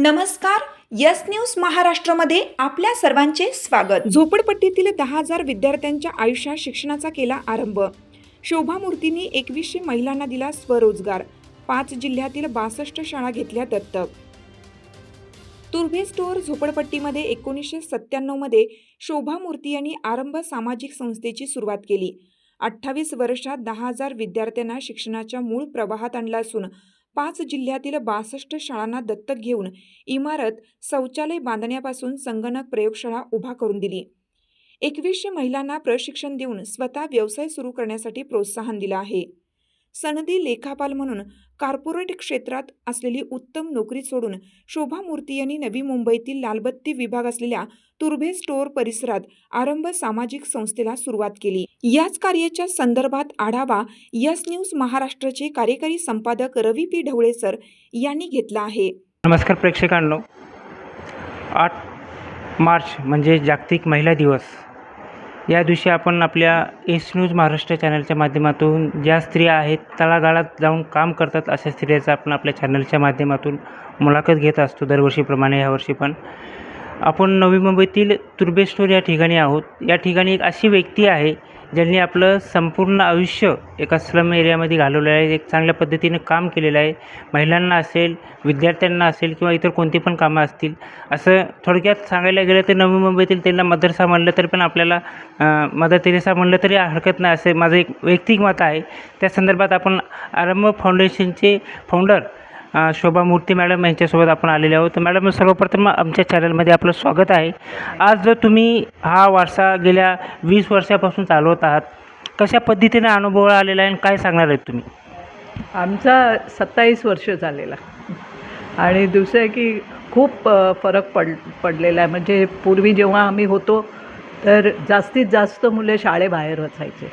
नमस्कार yes news महाराष्ट्रामध्ये आपल्या सर्वांचे स्वागत. झोपडपट्टीतील दहा हजार विद्यार्थ्यांच्या आयुष्यात शिक्षणाचा केला आरंभ. शोभा मूर्तींनी एकवीसशे महिलांना दिला स्वरोजगार. पाच जिल्ह्यातील बासष्ट शाळा घेतल्या दत्तक. तुर्भे स्टोअर झोपडपट्टीमध्ये एकोणीसशे सत्त्याण्णवमध्ये शोभा मूर्ती यांनी आरंभ सामाजिक संस्थेची सुरुवात केली. अठ्ठावीस वर्षात दहा हजार विद्यार्थ्यांना शिक्षणाच्या मूळ प्रवाहात आणला असून पाच जिल्ह्यातील बासष्ट शाळांना दत्तक घेऊन इमारत शौचालय बांधण्यापासून संगणक प्रयोगशाळा उभा करून दिली. एकवीसशे महिलांना प्रशिक्षण देऊन स्वतः व्यवसाय सुरू करण्यासाठी प्रोत्साहन दिलं आहे. सनदी लेखापाल म्हणून कॉर्पोरेट क्षेत्रात असलेली उत्तम नोकरी सोडून शोभा मूर्ती यांनी नवी मुंबईतील लालबत्ती विभाग असलेल्या तुर्भे स्टोअर परिसरात आरंभ सामाजिक संस्थेला सुरुवात केली. याच कार्याच्या संदर्भात आढावा यस न्यूज महाराष्ट्राचे कार्यकारी संपादक रवी पी ढवळे सर यांनी घेतला आहे. नमस्कार प्रेक्षकांनो. आठ मार्च म्हणजे जागतिक महिला दिवस. या दिवशी आपण आपल्या एस न्यूज महाराष्ट्र चॅनलच्या माध्यमातून ज्या स्त्रिया आहेत तळागाळात जाऊन काम करतात अशा स्त्रियाचा आपण आपल्या चॅनलच्या माध्यमातून मुलाखत घेत असतो दरवर्षीप्रमाणे यावर्षी पण. आपण नवी मुंबईतील तुर्बेश्वर या ठिकाणी आहोत. या ठिकाणी एक अशी व्यक्ती आहे ज्यांनी आपलं संपूर्ण आयुष्य एका स्लम एरियामध्ये घालवलं आहे एक चांगल्या पद्धतीनं काम केलेलं आहे. महिलांना असेल विद्यार्थ्यांना असेल किंवा इतर कोणती पण कामं असतील. असं थोडक्यात सांगायला गेलं तर नवी मुंबईतील त्यांना मदरसा म्हणलं तरी पण आपल्याला मदर तेरेसा म्हणलं तरी हरकत नाही. असे माझं एक वैयक्तिक मत आहे. त्या संदर्भात आपण आरंभ फाउंडेशनचे फाउंडर शोभा मूर्ती मॅडम यांच्यासोबत आपण आलेले आहोत. तर मॅडम सर्वप्रथम आमच्या चॅनलमध्ये आपलं स्वागत आहे. आज जर तुम्ही हा वारसा गेल्या वीस वर्षापासून चालवत आहात कशा पद्धतीने अनुभव आलेला आहे आणि काय सांगणार आहेत तुम्ही? आमचा सत्तावीस वर्ष झालेला. आणि दुसरं की खूप फरक पड पडलेला आहे. म्हणजे पूर्वी जेव्हा आम्ही होतो तर जास्तीत जास्त मुले शाळेबाहेर वचायचे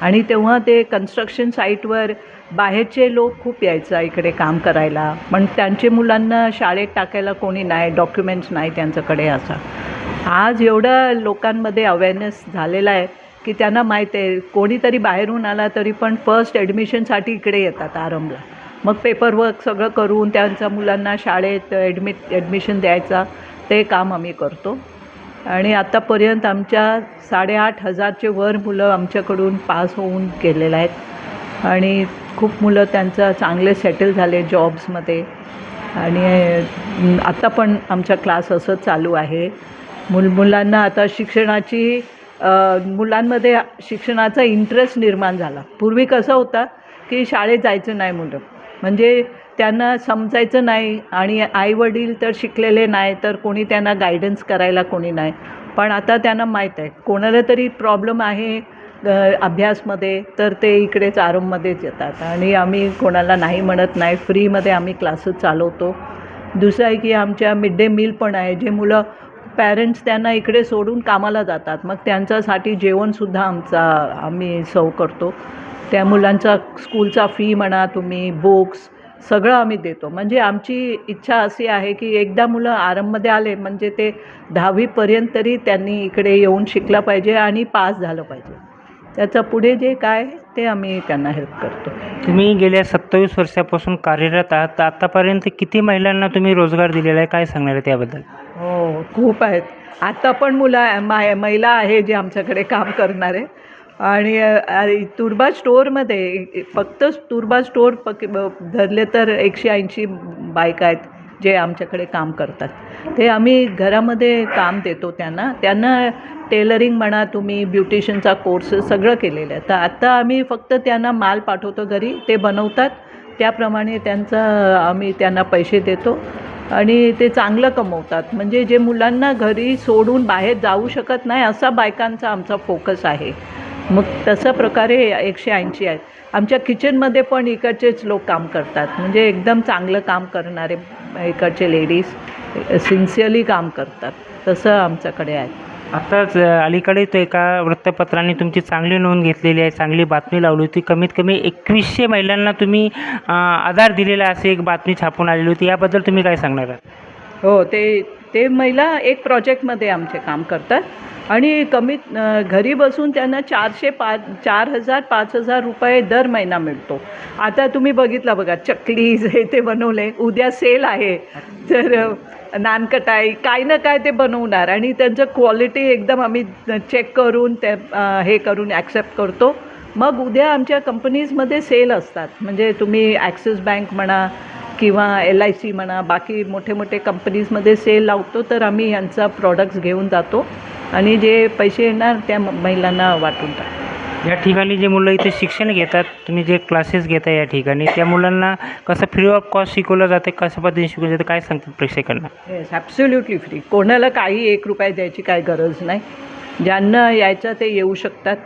आणि तेव्हा ते कन्स्ट्रक्शन साईटवर बाहेरचे लोक खूप यायचं इकडे काम करायला. पण त्यांचे मुलांना शाळेत टाकायला कोणी नाही डॉक्युमेंट्स नाही त्यांच्याकडे असा. आज एवढं लोकांमध्ये अवेअरनेस झालेला आहे की त्यांना माहीत आहे कोणीतरी बाहेरून आला तरी पण फर्स्ट ॲडमिशनसाठी इकडे येतात आरंभला. मग पेपरवर्क सगळं करून त्यांच्या मुलांना शाळेत ॲडमिट ॲडमिशन द्यायचा ते काम आम्ही करतो. आणि आत्तापर्यंत आमच्या साडेआठ हजारचे वर मुलं आमच्याकडून पास होऊन गेलेले आहेत. आणि खूप मुलं त्यांचं चांगले सेटल झाले जॉब्समध्ये आणि आत्ता पण आमचा क्लास असं चालू आहे. मुल मुलांना आता शिक्षणाची मुलांमध्ये शिक्षणाचा इंटरेस्ट निर्माण झाला. पूर्वी कसं होता की शाळेत जायचं नाही मुलं. म्हणजे त्यांना समजायचं नाही आणि आईवडील तर शिकलेले नाही तर कोणी त्यांना गायडन्स करायला कोणी नाही. पण आता त्यांना माहीत आहे. कोणाला तरी प्रॉब्लेम आहे अभ्यासमध्ये तर ते इकडेच आरंभमध्येच येतात. आणि आम्ही कोणाला नाही म्हणत नाही फ्रीमध्ये आम्ही क्लासेस चालवतो. दुसरं आहे की आमच्या मिड डे मील पण आहे जे मुलं पॅरेंट्स त्यांना इकडे सोडून कामाला जातात. मग त्यांच्यासाठी जेवणसुद्धा आमचा आम्ही सव करतो. त्या मुलांचा स्कूलचा फी म्हणा तुम्ही बुक्स सगळं आम्ही देतो. म्हणजे आमची इच्छा अशी आहे की एकदा मुलं आरंभमध्ये आले म्हणजे ते दहावीपर्यंत तरी त्यांनी इकडे येऊन शिकलं पाहिजे आणि पास झालं पाहिजे. त्याचं पुढे जे काय ते आम्ही त्यांना हेल्प करतो. तुम्ही गेल्या सत्तावीस वर्षापासून कार्यरत आहात तर आत्तापर्यंत किती महिलांना तुम्ही रोजगार दिलेला आहे? काय सांगणार आहे त्याबद्दल? हो खूप आहेत. आता पण मुलं मा- महिला आहे जे आमच्याकडे काम करणारे आणि अ, तुर्बा स्टोअरमध्ये फक्त तुर्बा स्टोअर पक धरले तर एकशे ऐंशी बायका आहेत. जे आमच्याकडे काम करतात. ते आम्ही घरामध्ये काम देतो त्यांना. त्यांना टेलरिंग म्हणा तुम्ही ब्युटिशियनचा कोर्स सगळं केलेलं आहे. तर आत्ता आम्ही फक्त त्यांना माल पाठवतो घरी. ते बनवतात. त्याप्रमाणे त्यांचा आम्ही त्यांना पैसे देतो. आणि ते चांगलं कमवतात. म्हणजे जे मुलांना घरी सोडून बाहेर जाऊ शकत नाही असा बायकांचा आमचा फोकस आहे. मग तशा प्रकारे एकशे ऐंशी आहेत. आमच्या किचनमध्ये पण इकडचेच लोक काम करतात. म्हणजे एकदम चांगलं काम करणारे इकडचे लेडीज सिन्सिअरली काम करतात. तसं आमच्याकडे आहे. आत्ताच अलीकडेच एका वृत्तपत्राने तुमची चांगली नोंद घेतलेली आहे चांगली बातमी लावली होती. कमीत कमी एकवीसशे महिलांना तुम्ही आधार दिलेला असे एक बातमी छापून आलेली होती. याबद्दल तुम्ही काय सांगणार आहात? हो ते ते महिला एक प्रोजेक्टमध्ये आमचे काम करतात. आणि कमीत घरी बसून त्यांना चारशे पाच चार हजार पाच हजार रुपये दर महिना मिळतो. आता तुम्ही बघितला बघा चकलीज हे ते बनवले उद्या सेल आहे. तर नानकटाई काय ना काय ते बनवणार. आणि त्यांचं क्वालिटी एकदम आम्ही चेक करून ते हे करून ॲक्सेप्ट करतो. मग उद्या आमच्या कंपनीजमध्ये सेल असतात. म्हणजे तुम्ही ॲक्सिस बँक म्हणा किंवा एल आय सी म्हणा बाकी मोठे मोठे कंपनीजमध्ये सेल लावतो तर आम्ही यांचा प्रॉडक्ट्स घेऊन जातो. आणि जे पैसे येणार त्या महिलांना वाटून टाकतो. या ठिकाणी जे मुलं इथे शिक्षण घेतात तुम्ही जे क्लासेस घेता या ठिकाणी त्या मुलांना कसं फ्री ऑफ कॉस्ट शिकवलं जाते कशा पद्धतीने शिकवलं जातं काय सांगतात प्रेक्षकांना? येस ॲब्सोल्युटली फ्री कोणाला काही एक रुपया द्यायची काय गरज नाही. ज्यांना यायचं ते येऊ शकतात.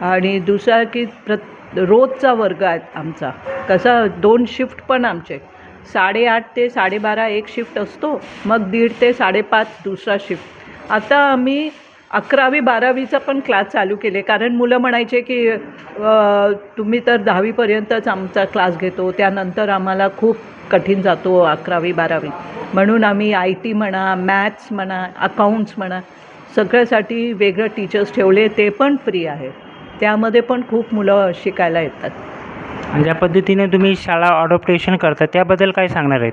आणि दुसरा की प्रत रोजचा वर्ग आहे आमचा. कसा दोन शिफ्ट पण आमचे. साडेआठ ते साडेबारा एक शिफ्ट असतो मग दीड ते साडेपाच दुसरा शिफ्ट आता आम्ही अकरावी बारावीचा पण क्लास चालू केले कारण मुलं म्हणायचे की तुम्ही तर दहावीपर्यंतच आमचा क्लास घेतो त्यानंतर आम्हाला खूप कठीण जातो अकरावी बारावी. म्हणून आम्ही आय टी म्हणा मॅथ्स म्हणा अकाउंट्स म्हणा सगळ्यासाठी वेगळं टीचर्स ठेवले ते पण फ्री आहे. त्यामध्ये पण खूप मुलं शिकायला येतात. आणि ज्या पद्धतीने तुम्ही शाळा अडॉप्टेशन करता त्याबद्दल काय सांगणार आहेत?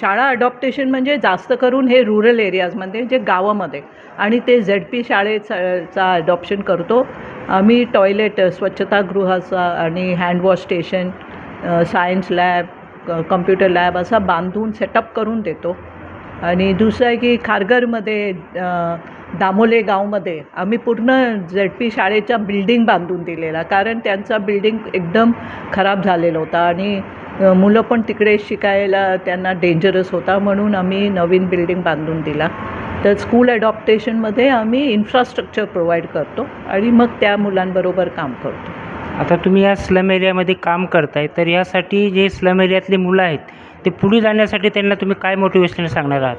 शाळा अडॉप्टेशन म्हणजे जास्त करून हे रुरल एरियाजमध्ये जे गावामध्ये. आणि ते झेड पी शाळेचा अडॉप्शन करतो. आम्ही टॉयलेट स्वच्छतागृहाचा आणि handwash station science lab computer lab असा बांधून सेटअप करून देतो. आणि दुसरं आहे की खारघरमध्ये दामोले गावमध्ये आम्ही पूर्ण झेड पी शाळेच्या बिल्डिंग बांधून दिलेला. कारण त्यांचा बिल्डिंग एकदम खराब झालेला होता आणि मुलं पण तिकडे शिकायला त्यांना डेंजरस होता म्हणून आम्ही नवीन बिल्डिंग बांधून दिला. तर स्कूल ॲडॉप्टेशनमध्ये आम्ही इन्फ्रास्ट्रक्चर प्रोव्हाइड करतो आणि मग त्या मुलांबरोबर काम करतो. आता तुम्ही या स्लम एरियामध्ये काम करताय तर यासाठी जे स्लम एरियातले मुलं आहेत ते पुढे जाण्यासाठी त्यांना तुम्ही काय मोटिवेशन सांगणार आहात?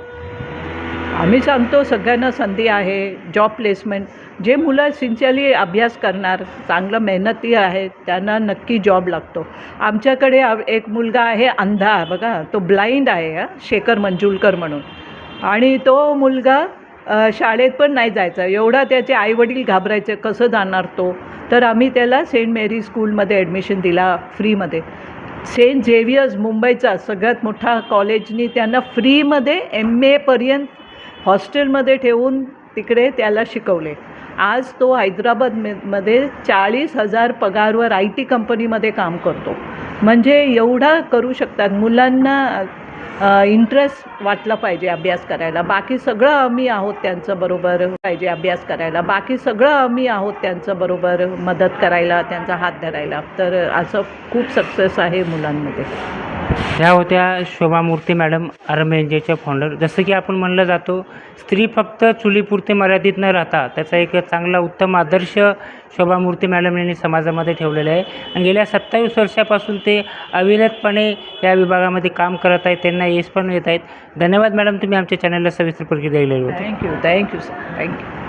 आम्ही सांगतो सगळ्यांना संधी आहे जॉब प्लेसमेंट जे मुलं सिन्सिअरली अभ्यास करणार चांगलं मेहनती आहे त्यांना नक्की जॉब लागतो. आमच्याकडे एक मुलगा आहे अंधा बघा तो ब्लाइंड आहे शेखर मंजुलकर म्हणून. आणि तो मुलगा शाळेत पण नाही जायचा. एवढा त्याचे आईवडील घाबरायचे कसं जाणार तो? तर आम्ही त्याला सेंट मेरी स्कूलमध्ये ॲडमिशन दिला फ्रीमध्ये सेंट झेवियर्स मुंबईचा सगळ्यात मोठा कॉलेजनी त्यांना फ्रीमध्ये एम एपर्यंत हॉस्टेलमध्ये ठेवून तिकडे त्याला शिकवले. आज तो हैदराबादमध्ये चाळीस हजार पगारवर आय टी कंपनीमध्ये काम करतो. म्हणजे एवढा करू शकतात. मुलांना इंटरेस्ट वाटला पाहिजे अभ्यास करायला. बाकी सगळं आम्ही आहोत त्यांचं बरोबर पाहिजे अभ्यास करायला. बाकी सगळं आम्ही आहोत त्यांचं बरोबर मदत करायला त्यांचा हात धरायला. तर असं खूप सक्सेस आहे मुलांमध्ये. ह्या होत्या शोभा मूर्ती मॅडम आरम एन फाउंडर जसं की आपण म्हणलं जातो स्त्री फक्त चुलीपुरते मर्यादित न राहता त्याचा एक चांगला उत्तम आदर्श शोभा मूर्ती मॅडम यांनी समाजामध्ये ठेवलेला आहे. आणि गेल्या सत्तावीस वर्षापासून ते अविरतपणे या विभागामध्ये काम करत आहेत त्यांना यश पण येत आहेत. धन्यवाद मॅडम तुम्ही आमच्या चॅनलला सविस्तर प्रक्रिया दिलेली होती. Thank you thank you sir thank you